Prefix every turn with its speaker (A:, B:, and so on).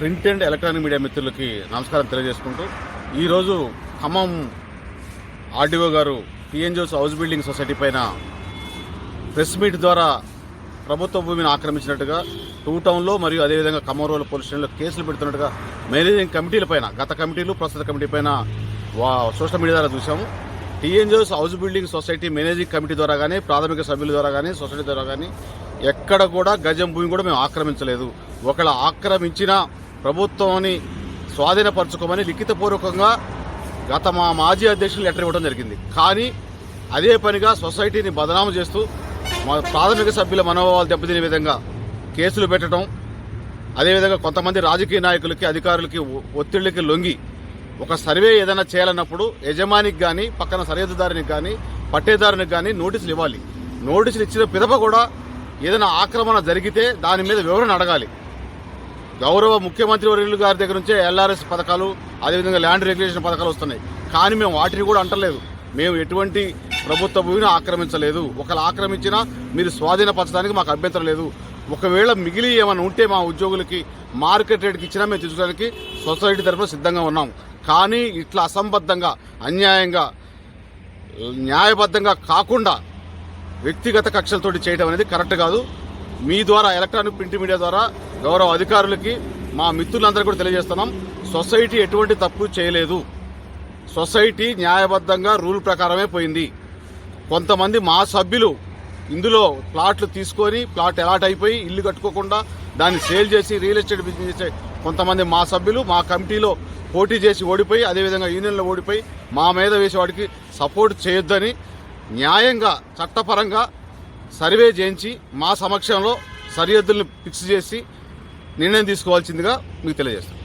A: Print and electronic media మిత్రులకి నమస్కారం తెలియజేసుకుంటూ ఈరోజు ఖమ్మం ఆర్డీఓ గారు టీఎన్జిఓస్ హౌస్ బిల్డింగ్ సొసైటీ పైన ప్రెస్ మీట్ ద్వారా ప్రభుత్వ భూమిని ఆక్రమించినట్టుగా టూ టౌన్లో మరియు అదేవిధంగా ఖమ్మం రోడ్ల పోలీస్ స్టేషన్లో కేసులు పెడుతున్నట్టుగా మేనేజింగ్ కమిటీల పైన గత కమిటీలు ప్రస్తుత కమిటీ పైన వా సోషల్ మీడియా ద్వారా చూసాము TNGOs house building society managing committee ద్వారా కానీ ప్రాథమిక సభ్యుల ద్వారా కానీ సొసైటీ ద్వారా కానీ ఎక్కడ కూడా గజం భూమి కూడా మేము ఆక్రమించలేదు. ఒకవేళ ఆక్రమించిన ప్రభుత్వాన్ని స్వాధీనపరచుకోమని లిఖితపూర్వకంగా గత మా మాజీ అధ్యక్షులు లెటర్ ఇవ్వడం జరిగింది. కానీ అదే పనిగా సొసైటీని బదనాము చేస్తూ మా ప్రాథమిక సభ్యుల మనోభావాలు దెబ్బతినే విధంగా కేసులు పెట్టడం అదేవిధంగా కొంతమంది రాజకీయ నాయకులకి అధికారులకి ఒత్తిళ్ళకి లొంగి ఒక సర్వే ఏదైనా చేయాలన్నప్పుడు యజమానికి కానీ పక్కన సరిహద్దుదారునికి కానీ పట్టేదారునికి కానీ నోటీసులు ఇవ్వాలి. నోటీసులు ఇచ్చిన పిదప కూడా ఏదైనా ఆక్రమణ జరిగితే దాని మీద వివరణ అడగాలి. గౌరవ ముఖ్యమంత్రి వర్యులు గారి దగ్గర నుంచే ఎల్ఆర్ఎస్ పథకాలు అదేవిధంగా ల్యాండ్ రెగ్యులేషన్ పథకాలు వస్తున్నాయి. కానీ మేము వాటిని కూడా అంటలేదు. మేము ఎటువంటి ప్రభుత్వ భూమిని ఆక్రమించలేదు. ఒకవేళ ఆక్రమించినా మీరు స్వాధీనపరచడానికి మాకు అభ్యంతరం లేదు. ఒకవేళ మిగిలి ఏమైనా ఉంటే మా ఉద్యోగులకి మార్కెట్ రేట్కి ఇచ్చినా మేము తీసుకోవడానికి సొసైటీ తరఫున సిద్ధంగా ఉన్నాం. కానీ ఇట్లా అసంబద్ధంగా అన్యాయంగా న్యాయబద్ధంగా కాకుండా వ్యక్తిగత కక్షలతోటి చేయడం అనేది కరెక్ట్ కాదు. మీ ద్వారా ఎలక్ట్రానిక్ ప్రింట్ మీడియా ద్వారా గౌరవ అధికారులకి మా మిత్రులందరూ కూడా తెలియజేస్తున్నాం. సొసైటీ ఎటువంటి తప్పు చేయలేదు. సొసైటీ న్యాయబద్ధంగా రూల్ ప్రకారమే పోయింది. కొంతమంది మా సభ్యులు ఇందులో ప్లాట్లు తీసుకొని ప్లాట్ అలాట్ అయిపోయి ఇల్లు కట్టుకోకుండా దాన్ని సేల్ చేసి రియల్ ఎస్టేట్ బిజినెస్ చేసే కొంతమంది మా సభ్యులు మా కమిటీలో పోటీ చేసి ఓడిపోయి అదేవిధంగా యూనియన్లో ఓడిపోయి మా మీద వేసేవాడికి సపోర్ట్ చేయొద్దని న్యాయంగా చట్టపరంగా సర్వే చేయించి మా సమక్షంలో సరిహద్దులను ఫిక్స్ చేసి నిర్ణయం తీసుకోవాల్సిందిగా మీకు తెలియజేస్తాం.